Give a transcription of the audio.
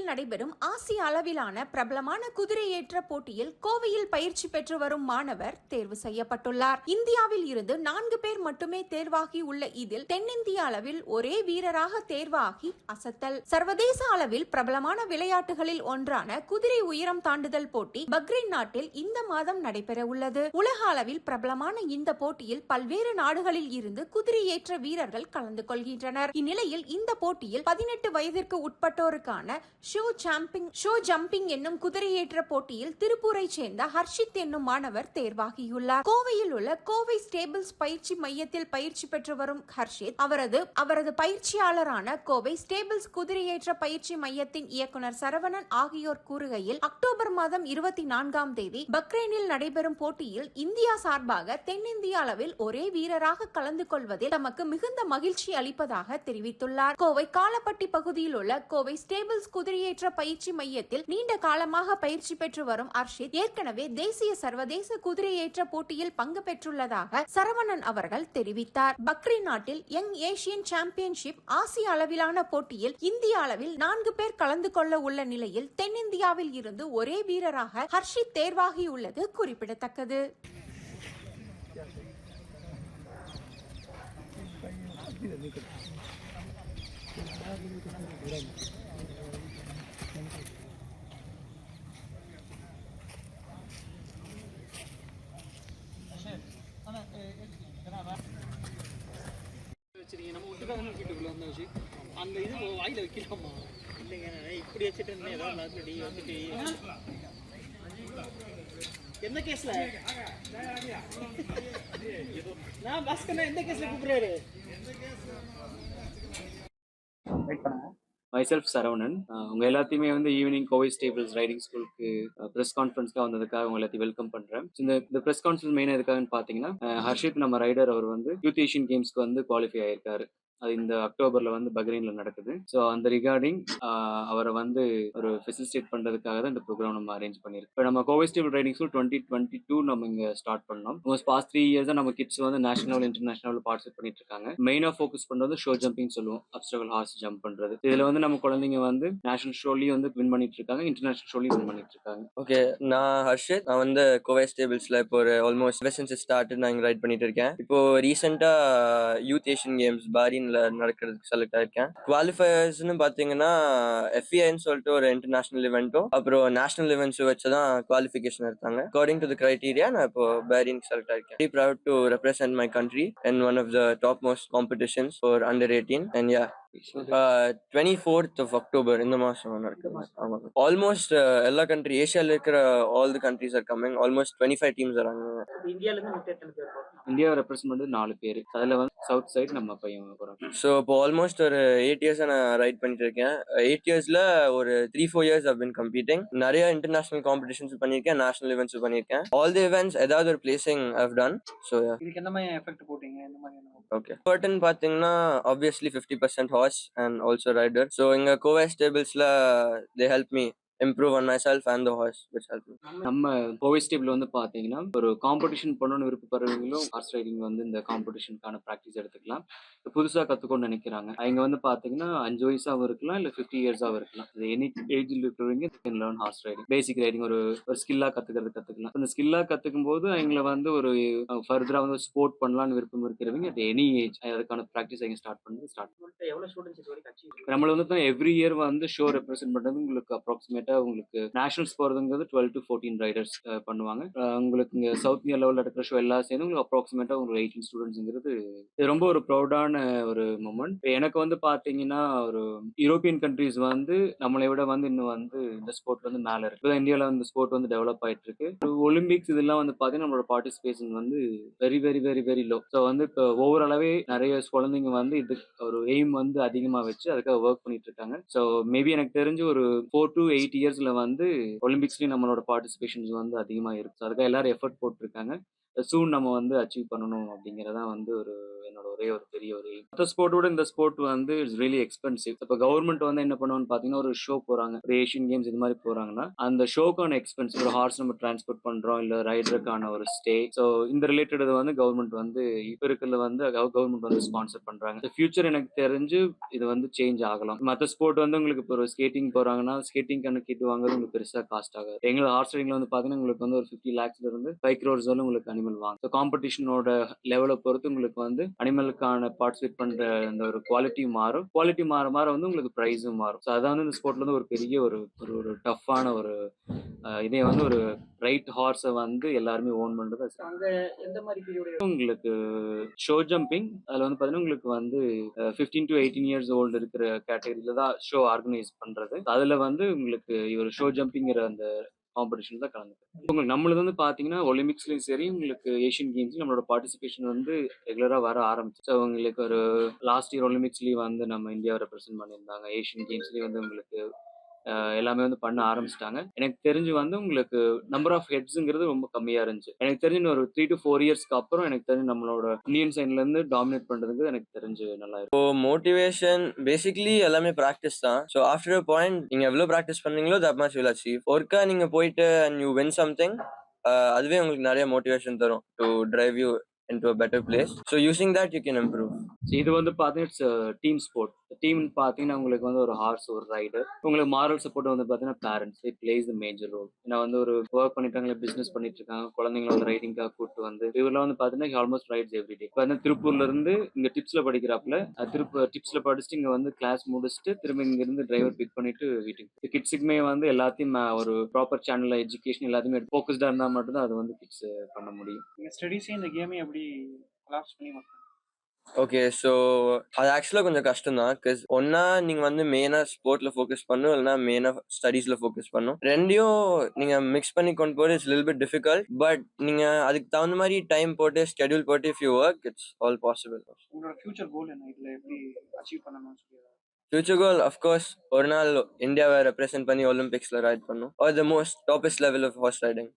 கோவையில் நடைபெறும் ஆசிய அளவிலான பிரபலமான குதிரையேற்ற போட்டியில் கோவையில் பயிற்சி பெற்று வரும் மாணவர் தேர்வு செய்யப்பட்டுள்ளார். இந்தியாவில் இருந்து நான்கு பேர் மட்டுமே தேர்வாகி உள்ள இதில் தென்னிந்திய அளவில் ஒரே வீரராக தேர்வாகி அசத்தல். சர்வதேச அளவில் பிரபலமான விளையாட்டுகளில் ஒன்றான குதிரை உயரம் தாண்டுதல் போட்டி பக்ரைன் நாட்டில் இந்த மாதம் நடைபெற உள்ளது. உலக அளவில் பிரபலமான இந்த போட்டியில் பல்வேறு நாடுகளில் இருந்து குதிரையேற்ற வீரர்கள் கலந்து கொள்கின்றனர். இந்நிலையில் இந்த போட்டியில் பதினெட்டு வயதிற்கு உட்பட்டோருக்கான ஷோ ஜம்பிங் ஷோ ஜம்பிங் என்னும் குதிரையேற்ற போட்டியில் திருப்பூரை சேர்ந்த ஹர்ஷித் என்னும் மாணவர் தேர்வாகியுள்ளார். கோவையில் உள்ள கோவை ஸ்டேபிள்ஸ் பயிற்சி மையத்தில் பயிற்சி பெற்று வரும் ஹர்ஷித் அவரது அவரது பயிற்சியாளரான கோவை ஸ்டேபிள்ஸ் குதிரையேற்ற பயிற்சி மையத்தின் இயக்குனர் சரவணன் ஆகியோர் கூறுகையில் அக்டோபர் மாதம் இருபத்தி நான்காம் தேதி பக்ரைனில் நடைபெறும் போட்டியில் இந்தியா சார்பாக தென்னிந்திய அளவில் ஒரே வீரராக கலந்து கொள்வதில் தமக்கு மிகுந்த மகிழ்ச்சி அளிப்பதாக தெரிவித்துள்ளார். கோவை காலப்பட்டி பகுதியில் உள்ள கோவை ஸ்டேபிள்ஸ் குதிரை குடியேற்ற பயிற்சி மையத்தில் நீண்ட காலமாக பயிற்சி பெற்று வரும் அர்ஷித் ஏற்கனவே தேசிய சர்வதேச குதிரையேற்ற போட்டியில் பங்கு பெற்றுள்ளதாக சரவணன் அவர்கள் தெரிவித்தார் பக்ரி நாட்டில் யங் ஏசியன் சாம்பியன்ஷிப் ஆசிய அளவிலான போட்டியில் இந்திய அளவில் நான்கு பேர் கலந்து கொள்ள உள்ள நிலையில் தென்னிந்தியாவில் இருந்து ஒரே வீரராக ஹர்ஷித் தேர்வாகியுள்ளது குறிப்பிடத்தக்கது Gracias. தான் ஒட்டுக்காக வீட்டுக்குள்ள வந்த அந்த இது வாயில வைக்கலாமா இல்லைங்க இப்படி வச்சுட்டு இருந்தேன் ஏதாவது நேரத்தில் வந்துட்டு எந்த கேஸ்ல நான் பாஸ்கர் எந்த கேஸ்ல கூப்பிடுறாரு மை செல்ஃப் சரவணன் உங்க எல்லாத்தையுமே வந்து ஈவினிங் கோவை ஸ்டேபிள்ஸ் ரைடிங் ஸ்கூலுக்கு ப்ரெஸ் கான்ஃபரன்ஸ்க்காக வந்ததுக்காக உங்க எல்லாத்தையும் வெல்கம் பண்றேன். இந்த இந்த ப்ரெஸ் கான்ஃபரன்ஸ் மெயினாக எதுக்காகன்னு பாத்தீங்கன்னா ஹர்ஷித் நம்ம ரைடர் அவர் வந்து யூத் ஏஷியன் கேம்ஸ்க்கு வந்து குவாலிஃபை ஆயிருக்காரு. அது இந்த அக்டோபர்ல வந்து பக்ரைன்ல நடக்குது. ஸோ அந்த ரிகார்டிங் அவரை வந்து ஒரு ஃபெசிலிட்டேட் பண்றதுக்காக தான் இந்த ப்ரோக்ராம் நம்ம அரேஞ்ச் பண்ணியிருக்கோம் இப்போ நம்ம Kovai stable riding school twenty twenty two நம்ம இங்க ஸ்டார்ட் பண்ணோம். மோஸ்ட் பாஸ்ட் த்ரீ இயர்ஸ் நம்ம கிட்ஸ் வந்து நேஷனல் இன்டர்நேஷனல் பார்ட்டிசிபேட் பண்ணிட்டு இருக்காங்க மெயினாக ஃபோக்கஸ் பண்றது ஷோ ஜம்பிங் சொல்லுவோம். அப்டபிள் ஹார்ஸ் ஜம்ப் பண்றது. இதுல வந்து நம்ம குழந்தைங்க வந்து நேஷனல் ஷோலையும் வந்து வின் பண்ணிட்டு இருக்காங்க இன்டர்நேஷனல் ஷோலையும் வின் பண்ணிட்டு இருக்காங்க ஓகே நான் ஹர்ஷித். நான் வந்து கோவைஸ்டேபிள்ஸ்ல இப்போ ஒரு ஆல்மோஸ்ட் ஸ்டார்ட் நான் இங்கே ரைட் பண்ணிட்டு இருக்கேன் இப்போ ரீசெண்டா யூத் ஏஷியன் கேம்ஸ் பாரின் பாரின்ல நடக்கிறதுக்கு செலக்ட் ஆயிருக்கேன். குவாலிஃபயர்ஸ்னு பாத்தீங்கன்னா எஃப்இஐன்னு சொல்லிட்டு ஒரு இன்டர்நேஷனல் இவெண்ட்டும் அப்புறம் நேஷனல் இவெண்ட்ஸ் வச்சுதான் குவாலிஃபிகேஷன் எடுத்தாங்க. அக்கார்டிங் டு த கிரைட்டீரியா நான் இப்போ bearing select ஆயிருக்கேன். Very proud to represent my country and one of the top most competitions for under eighteen and yeah twenty fourth of October இந்த மாதம் நடக்குது. ஆமாம் almost எல்லா country ஏஷியாவில் இருக்கிற all the countries are coming almost twenty five teams வராங்க இந்தியாவை represent பண்ணது நாலு பேர். அதுல வந்து சவுத் சைடு நம்ம பையன் போறாங்க ஸோ இப்போ ஆல்மோஸ்ட் ஒரு எயிட் இயர்ஸாக நான் ரைட் பண்ணிட்டு இருக்கேன். எயிட் இயர்ஸில் ஒரு three four years have been completing நிறைய இன்டர்நேஷனல் காம்படிஷன்ஸ் பண்ணியிருக்கேன் நேஷனல் இவெண்ட்ஸ் பண்ணியிருக்கேன். ஆல் தி இவெண்ட்ஸ் ஏதாவது ஒரு பிளேசிங் ஹவ் டன் ஸோ இதுக்கு எந்த மாதிரி எஃபெக்ட் போட்டீங்க? எந்த மாதிரி ஓகே பர்டன் பார்த்தீங்கன்னா obviously fifty percent horse and also rider so இங்கே Kovai ஸ்டேபிள்ஸில் they help me improve on my self and the horse which help நம்ம ஸ்டேபிள் வந்து பாத்தீங்கன்னா ஒரு காம்படிஷன் பண்ணணும்னு விருப்பப்படுறவங்களும் ஹார்ஸ் ரைடிங் வந்து இந்த காம்படிஷனுக்கான ப்ராக்டிஸ் எடுத்துக்கலாம். இப்போ புதுசாக கற்றுக்கணும்னு நினைக்கிறாங்க. அவங்க வந்து பார்த்தீங்கன்னா அஞ்சு வயசாகவும் இருக்கலாம் இல்லை ஃபிஃப்டி இயர்ஸாகவும் இருக்கலாம். இது எனி ஏஜில் இருக்கிறவங்க can learn horse riding basic riding ஒரு ஒரு ஸ்கில்லாக கற்றுக்கிறது கற்றுக்கலாம் அந்த ஸ்கில்லாக கற்றுக்கும் போது அவங்கள வந்து ஒரு ஃபர்தராக வந்து ஸ்போர்ட் பண்ணலாம்னு விருப்பம் இருக்கிறவங்க at எனி ஏஜ் அதுக்கான ப்ராக்டிஸ் அவங்க ஸ்டார்ட் பண்ணி ஸ்டார்ட் உங்கள்கிட்ட எவ்வளவு ஸ்டூடெண்ட்ஸ் நம்மள வந்து எவ்ரி இயர் வந்து ஷோ ரெப்ரசென்ட் பண்றது உங்களுக்கு கிட்டத்தட்ட உங்களுக்கு நேஷனல்ஸ் போகிறதுங்கிறது டுவெல் டு ஃபோர்டீன் ரைடர்ஸ் பண்ணுவாங்க. உங்களுக்கு இங்கே சவுத் இந்தியா லெவலில் இருக்கிற ஷோ எல்லாம் சேர்ந்து உங்களுக்கு அப்ராக்சிமேட்டாக உங்களுக்கு எயிட்டீன் ஸ்டூடெண்ட்ஸுங்கிறது இது ரொம்ப ஒரு ப்ரௌடான ஒரு மூமெண்ட் எனக்கு வந்து பார்த்தீங்கன்னா ஒரு யூரோப்பியன் கண்ட்ரீஸ் வந்து நம்மளை விட வந்து இன்னும் வந்து இந்த ஸ்போர்ட் வந்து மேலே இருக்கு. இப்போ இந்தியாவில் வந்து ஸ்போர்ட் வந்து டெவலப் ஆயிட்டு இருக்கு. ஒலிம்பிக்ஸ் இதெல்லாம் வந்து பார்த்தீங்கன்னா நம்மளோட பார்ட்டிசிபேஷன் வந்து very very very very low so வந்து இப்போ ஓவராலாவே நிறைய குழந்தைங்க வந்து இது ஒரு எய்ம் வந்து அதிகமாக வச்சு அதுக்காக ஒர்க் பண்ணிட்டு இருக்காங்க. ஸோ மேபி எனக்கு தெரிஞ்சு ஒரு ஃபோர் டு எயிட் இயர்ஸில் வந்து ஒலிம்பிக்ஸ்லேயும் நம்மளோட பார்ட்டிசிபேஷன்ஸ் வந்து அதிகமாக இருக்குது So அதுக்காக எல்லாரும் எஃபர்ட் போட்டிருக்காங்க. சூன் நம்ம வந்து அச்சீவ் பண்ணணும் அப்படிங்கிறதான் வந்து ஒரு என்னோட ஒரே ஒரு பெரிய ஒரு மற்ற ஸ்போர்ட்டோட இந்த ஸ்போர்ட் வந்து இட்ஸ் ரியலி எக்ஸ்பென்சிவ் இப்போ கவர்மெண்ட் வந்து என்ன பண்ணுவோம்னு பார்த்தீங்கன்னா ஒரு ஷோ போகிறாங்க ஒரு ஏஷியன் கேம்ஸ் இது மாதிரி போகிறாங்கன்னா அந்த ஷோக்கான எக்ஸ்பென்ஸ் ஒரு ஹார்ஸ் நம்ம டிரான்ஸ்போர்ட் பண்ணுறோம் இல்லை ரைடருக்கான ஒரு ஸ்டே ஸோ இந்த ரிலேட்டட் வந்து கவர்மெண்ட் வந்து இப்போ இருக்கிறது வந்து கவர்மெண்ட் வந்து ஸ்பான்சர் பண்ணுறாங்க ஃபியூச்சர் எனக்கு தெரிஞ்சு இது வந்து சேஞ்ச் ஆகலாம். மற்ற ஸ்போர்ட் வந்து உங்களுக்கு இப்போ ஒரு ஸ்கேட்டிங் போகிறாங்கன்னா ஸ்கேட்டிங் கிட் வாங்குறது உங்களுக்கு பெருசாக காஸ்ட் ஆகாது. எங்களுக்கு ஹார்ஸ் ரைடிங்கில் வந்து பார்த்தீங்கன்னா உங்களுக்கு வந்து ஒரு ஃபிஃப்டி லேக்ஸ்ல இருந்து ஃபைவ் க்ரோர்ஸ் வந்து உங்களுக்கு அனிமல் வாங்க. ஸோ காம்படிஷனோட லெவலை பொறுத்து உங்களுக்கு வந்து அனிமலுக்கான பார்ட்டிசிபேட் பண்ற அந்த ஒரு குவாலிட்டி மாறும். குவாலிட்டி மாற மாற வந்து உங்களுக்கு ப்ரைஸும் மாறும். ஸோ அதான் வந்து இந்த ஸ்போர்ட்ல வந்து ஒரு பெரிய ஒரு ஒரு ஒரு டஃப்பான ஒரு இதே வந்து ஒரு ரைட் ஹார்ஸை வந்து எல்லாருமே ஓன் பண்றது உங்களுக்கு ஷோ ஜம்பிங் அதில் வந்து பார்த்தீங்கன்னா உங்களுக்கு வந்து fifteen to eighteen years old இருக்கிற கேட்டகரியில தான் ஷோ ஆர்கனைஸ் பண்றது. அதில் வந்து உங்களுக்கு இவர் ஷோ ஜம்பிங்கிற அந்த காம்படிஷன் தான் கலந்துட்டேன். உங்களுக்கு நம்மளது வந்து பார்த்தீங்கன்னா ஒலிம்பிக்ஸ்லையும் சரி உங்களுக்கு ஏஷியன் கேம்ஸ்லையும் நம்மளோட பார்ட்டிசிபேஷன் வந்து ரெகுலராக வர ஆரம்பிச்சு. ஸோ உங்களுக்கு ஒரு லாஸ்ட் இயர் ஒலிம்பிக்ஸ்லேயும் வந்து நம்ம இந்தியாவை ரெப்ரசென்ட் பண்ணியிருந்தாங்க. ஏஷியன் கேம்ஸ்லேயும் வந்து உங்களுக்கு எல்லாமே வந்து பண்ண ஆரம்பிச்சிட்டாங்க. எனக்கு தெரிஞ்சு வந்து உங்களுக்கு நம்பர் ஆஃப் ஹெட்ஸுங்கிறது ரொம்ப கம்மியாக இருந்துச்சு. எனக்கு தெரிஞ்சு ஒரு த்ரீ டு ஃபோர் இயர்ஸ்க்கு அப்புறம் எனக்கு தெரிஞ்சு நம்மளோட இந்தியன் சைட்லேருந்து டாமினேட் பண்ணுறதுக்கு எனக்கு தெரிஞ்சு நல்லா இருக்கும் இப்போ மோட்டிவேஷன் பேசிக்லி எல்லாமே ப்ராக்டிஸ் தான். ஸோ ஆஃப்டர் அ பாயிண்ட் நீங்க எவ்வளோ ப்ராக்டிஸ் பண்ணீங்களோ தட் மச் வில் அச்சீவ் ஒர்க்கா நீங்க போயிட்டு அண்ட் யூ வின் சம்திங் அதுவே உங்களுக்கு நிறைய மோட்டிவேஷன் தரும் to drive you into a better place so using that you can improve இது வந்து பார்த்தீங்கன்னா it's uh, team sport team பார்த்தீங்கன்னா உங்களுக்கு வந்து ஒரு ஹார்ஸ் ஒரு ரைடர் உங்களுக்கு மாரல் சப்போர்ட் வந்து பார்த்தீங்கன்னா parents it plays the major role ஏன்னா வந்து ஒரு ஒர்க் பண்ணிட்டாங்க பிஸ்னஸ் பண்ணிட்டு இருக்காங்க குழந்தைங்களை வந்து ரைடிங்காக கூப்பிட்டு வந்து இவரெல்லாம் வந்து பார்த்தீங்கன்னா ஆல்மோஸ்ட் ரைட்ஸ் எவ்ரி டே பார்த்தீங்கன்னா திருப்பூர்ல இருந்து இங்க டிப்ஸ்ல படிக்கிறாப்புல திருப்ப டிப்ஸ்ல படிச்சுட்டு இங்க வந்து கிளாஸ் முடிச்சுட்டு திரும்ப இங்க இருந்து டிரைவர் பிக் பண்ணிட்டு வீட்டுக்கு. கிட்ஸுக்குமே வந்து எல்லாத்தையும் uh, ஒரு ப்ராப்பர் சேனல்ல எஜுகேஷன் எல்லாத்தையுமே ஃபோக்கஸ்டா இருந்தா மட்டும்தான் அது வந்து கிட்ஸ் uh, பண்ண முடியும். நீங்க ஸ்டடீஸே இந்த கேமே எப்படி கொலாப்ஸ் பண்ணி ஓகே ஸோ அது ஆக்சுவலாக கொஞ்சம் கஷ்டம் தான் பிகாஸ் ஒன்றா நீங்கள் வந்து மெயினாக ஸ்போர்ட்டில் ஃபோக்கஸ் பண்ணும் இல்லைனா மெயினாக ஸ்டடீஸில் ஃபோக்கஸ் பண்ணும் ரெண்டையும் நீங்கள் மிக்ஸ் பண்ணி கொண்டு போகிறது இட்ஸ் லில் பிட் டிஃபிகல்ட் பட் நீங்கள் அதுக்கு தகுந்த மாதிரி டைம் போட்டு ஸ்கெடியூல் போட்டு if you work it's all possible உங்களோட ஃபியூச்சர் கோல் என்ன? இதுல எப்படி அச்சீவ் பண்ணணும்னு சொல்லி ஃபியூச்சர் கோல் அஃப்கோர்ஸ் ஒரு நாள் இந்தியாவை ரெப்ரசென்ட் பண்ணி ஒலிம்பிக்ஸில் ரைட் பண்ணும் or the most toppest level of horse riding